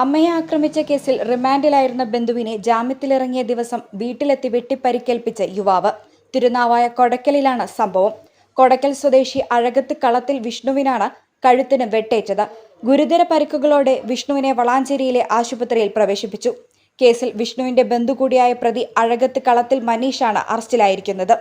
അമ്മയെ ആക്രമിച്ച കേസിൽ റിമാൻഡിലായിരുന്ന ബന്ധുവിനെ ജാമ്യത്തിലിറങ്ങിയ ദിവസം വീട്ടിലെത്തി വെട്ടിപ്പരിക്കേൽപ്പിച്ച യുവാവ്. തിരുനാവായ കൊടക്കലിലാണ് സംഭവം. കൊടക്കൽ സ്വദേശി അഴകത്ത് കളത്തിൽ വിഷ്ണുവിനാണ് കഴുത്തിന് വെട്ടേറ്റത്. ഗുരുതര പരിക്കുകളോടെ വിഷ്ണുവിനെ വളാഞ്ചേരിയിലെ ആശുപത്രിയിൽ പ്രവേശിപ്പിച്ചു. കേസിൽ വിഷ്ണുവിന്റെ ബന്ധു കൂടിയായ പ്രതി അഴകത്ത് കളത്തിൽ മനീഷാണ് അറസ്റ്റിലായിരിക്കുന്നത്.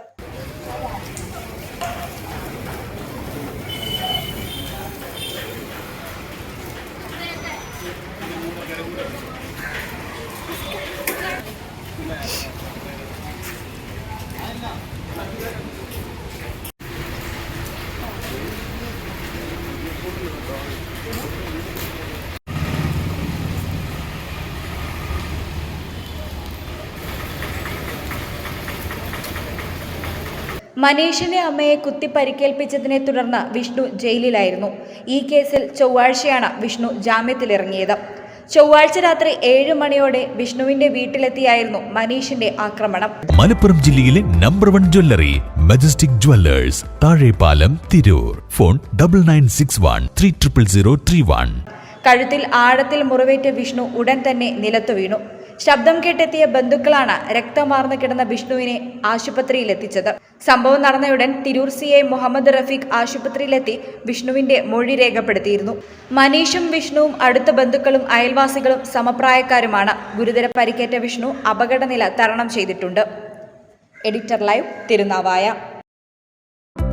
മനീഷിന്റെ അമ്മയെ കുത്തി പരിക്കേൽപ്പിച്ചതിനെ തുടർന്ന് വിഷ്ണു ജയിലിലായിരുന്നു. ഈ കേസിൽ ചൊവ്വാഴ്ചയാണ് വിഷ്ണു ജാമ്യത്തിലിറങ്ങിയത്. ചൊവ്വാഴ്ച രാത്രി ഏഴ് മണിയോടെ വിഷ്ണുവിന്റെ വീട്ടിലെത്തിയായിരുന്നു മനീഷിന്റെ ആക്രമണം. മലപ്പുറം ജില്ലയിലെ number one jewellery Majestic jewellers Thazhepalam Tirur. Phone double nine six one three triple zero three one കഴുത്തിൽ ആഴത്തിൽ മുറിവേറ്റ വിഷ്ണു ഉടൻ തന്നെ നിലത്തു വീണു. ശബ്ദം കേട്ടെത്തിയ ബന്ധുക്കളാണ് രക്തമാർന്നു കിടന്ന വിഷ്ണുവിനെ ആശുപത്രിയിൽ എത്തിച്ചത് സംഭവം നടന്നയുടൻ തിരൂർ സി ഐ മുഹമ്മദ് റഫീഖ് ആശുപത്രിയിലെത്തി വിഷ്ണുവിന്റെ മൊഴി രേഖപ്പെടുത്തിയിരുന്നു. മനീഷും വിഷ്ണുവും അടുത്ത ബന്ധുക്കളും അയൽവാസികളും സമപ്രായക്കാരുമാണ്. ഗുരുതര പരിക്കേറ്റ വിഷ്ണു അപകടനില തരണം ചെയ്തിട്ടുണ്ട്. Editor live Tirunavaya